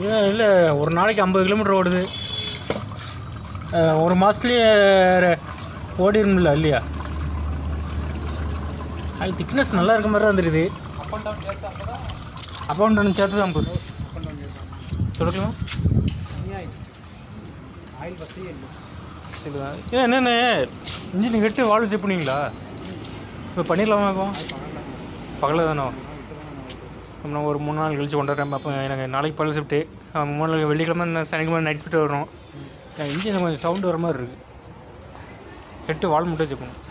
ஏன் இல்லை ஒரு நாளைக்கு ஐம்பது கிலோமீட்டர் ஓடுது. ஒரு மாதத்துலேயே ஓடிடும்ல இல்லையா? அது திக்னஸ் நல்லா இருக்க மாதிரி தான் தெரியுது. அப் அண்ட் டவுன் சேர்த்து தான் ஐம்பது அப் அண்ட் ஏன் என்னென்ன இன்ஜின் கெட்டு வால்வ் செக் பண்ணிங்களா? இப்போ பண்ணிடலாமா இப்போ? பகலில் தானே நான் ஒரு மூணு நாள் கழிச்சு கொண்டாடுறேன். அப்போ எனக்கு நாளைக்கு பழைய ஷிஃப்ட்டு மூணு நாள் வெள்ளிக்கிழமை சனிக்கிழமை நைட் ஷிஃப்ட் வரும். இன்ஜின் கொஞ்சம் சவுண்டு வர மாதிரி இருக்குது கெட்டு வால் மட்டும்